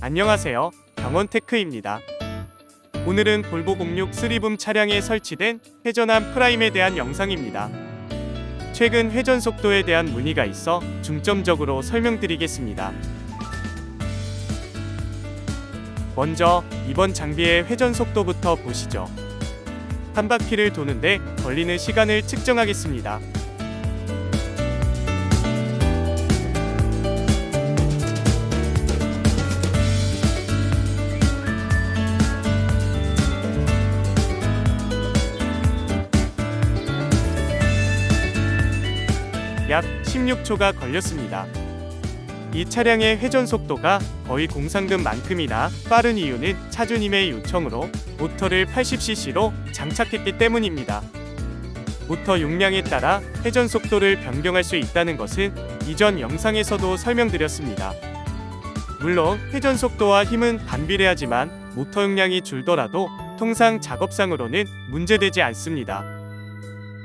안녕하세요. 병원테크입니다. 오늘은 볼보 06 3붐 차량에 설치된 회전함 프라임에 대한 영상입니다. 최근 회전 속도에 대한 문의가 있어 중점적으로 설명드리겠습니다. 먼저 이번 장비의 회전 속도부터 보시죠. 한 바퀴를 도는데 걸리는 시간을 측정하겠습니다. 약 16초가 걸렸습니다. 이 차량의 회전 속도가 거의 공상금만큼이나 빠른 이유는 차주님의 요청으로 모터를 80cc로 장착했기 때문입니다. 모터 용량에 따라 회전 속도를 변경할 수 있다는 것은 이전 영상에서도 설명드렸습니다. 물론 회전 속도와 힘은 반비례하지만 모터 용량이 줄더라도 통상 작업상으로는 문제되지 않습니다.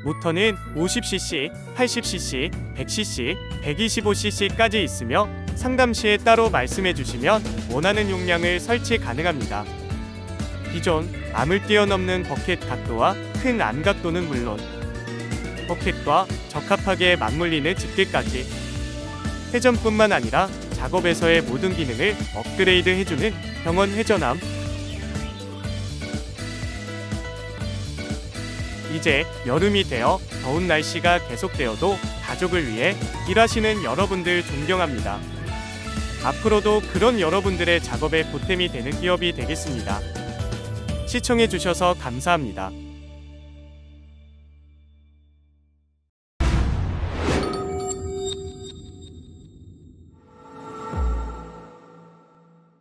모터는 50cc, 80cc, 100cc, 125cc까지 있으며 상담 시에 따로 말씀해 주시면 원하는 용량을 설치 가능합니다. 기존 암을 뛰어넘는 버켓 각도와 큰 안각도는 물론 버켓과 적합하게 맞물리는 집게까지 회전뿐만 아니라 작업에서의 모든 기능을 업그레이드 해주는 병원 회전함 이제 여름이 되어 더운 날씨가 계속되어도 가족을 위해 일하시는 여러분들 존경합니다. 앞으로도 그런 여러분들의 작업에 보탬이 되는 기업이 되겠습니다. 시청해 주셔서 감사합니다.